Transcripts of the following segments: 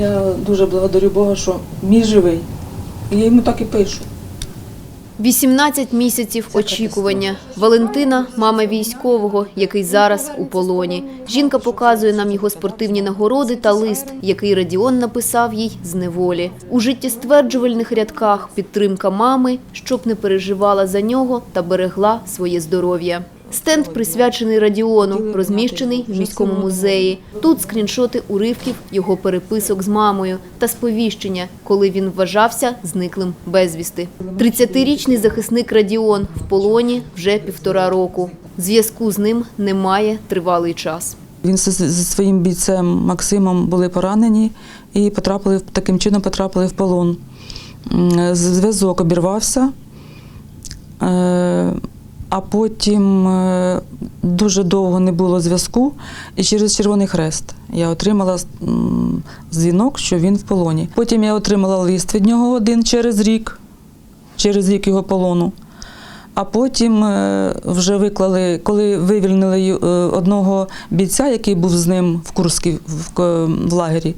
Я дуже благодарю Бога, що мій живий. І я йому так і пишу. 18 місяців очікування. Валентина – мама військового, який зараз у полоні. Жінка показує нам його спортивні нагороди та лист, який Радіон написав їй з неволі. У життєстверджувальних рядках підтримка мами, щоб не переживала за нього та берегла своє здоров'я. Стенд присвячений Радіону, розміщений в міському музеї. Тут скріншоти уривків його переписок з мамою та сповіщення, коли він вважався зниклим безвісти. 30-річний захисник Радіон в полоні вже півтора року. Зв'язку з ним немає тривалий час. Він зі своїм бійцем Максимом були поранені і потрапили таким чином потрапили в полон. Зв'язок обірвався, е, а потім е, дуже довго не було зв'язку, і через Червоний Хрест я отримала дзвінок, що він в полоні. Потім я отримала лист від нього один через рік, через рік його полону. А потім е, вже виклали, коли вивільнили е, одного бійця, який був з ним в Курській в, в лагері,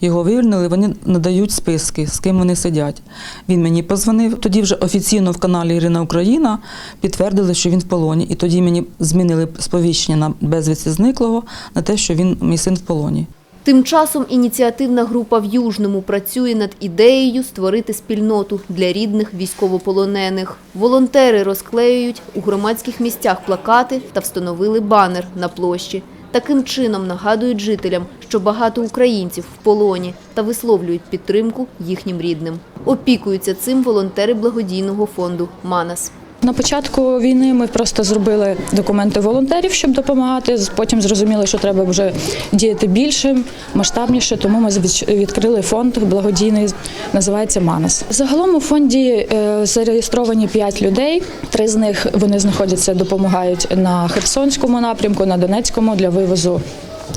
його вивільнили, вони надають списки, з ким вони сидять. Він мені позвонив. Тоді вже офіційно в каналі Ірина Україна підтвердили, що він в полоні. І тоді мені змінили сповіщення на безвісті зниклого на те, що він мій син в полоні. Тим часом ініціативна група в Южному працює над ідеєю створити спільноту для рідних військовополонених. Волонтери розклеюють у громадських місцях плакати та встановили банер на площі. Таким чином нагадують жителям, що багато українців в полоні та висловлюють підтримку їхнім рідним. Опікуються цим волонтери благодійного фонду «Манас». На початку війни ми просто зробили документи волонтерів, щоб допомагати. Потім зрозуміли, що треба вже діяти більше, масштабніше. Тому ми відкрили фонд благодійний, називається Манас. Загалом у фонді е, зареєстровані 5 людей. Три з них вони знаходяться, допомагають на Херсонському напрямку, на Донецькому для вивозу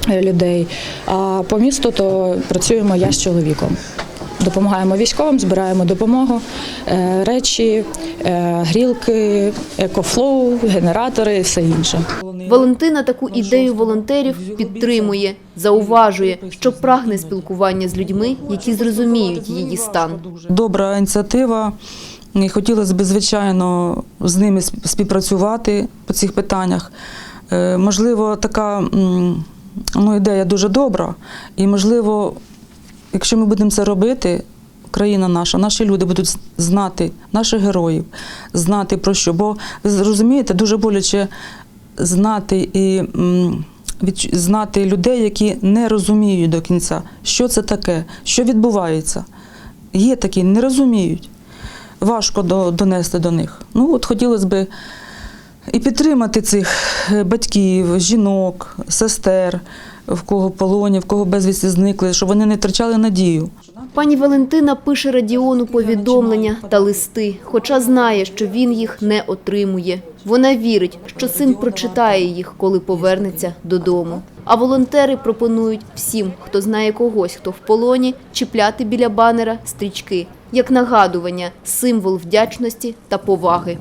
е, людей. А по місту то працюємо я з чоловіком. Допомагаємо військовим, збираємо допомогу, речі, е, грілки, екофлоу, генератори і все інше. Валентина таку ідею волонтерів підтримує, зауважує, що прагне спілкування з людьми, які зрозуміють її стан. Добра ініціатива. І хотілося б, звичайно, з ними співпрацювати по цих питаннях. Е, Можливо, така ну, ідея дуже добра. І, можливо, якщо ми будемо це робити, країна наша, наші люди будуть знати наших героїв, знати про що. Бо ви розумієте, дуже боляче знати і знати людей, які не розуміють до кінця, що це таке, що відбувається. Є такі, не розуміють. Важко до, донести до них. Ну, от хотілося б і підтримати цих е, батьків, жінок, сестер, в кого полоні, в кого безвісті зникли, щоб вони не втрачали надію. Пані Валентина пише Радіону повідомлення та листи, хоча знає, що він їх не отримує. Вона вірить, що син прочитає їх, коли повернеться додому. А волонтери пропонують всім, хто знає когось, хто в полоні, чіпляти біля банера стрічки, як нагадування, символ вдячності та поваги.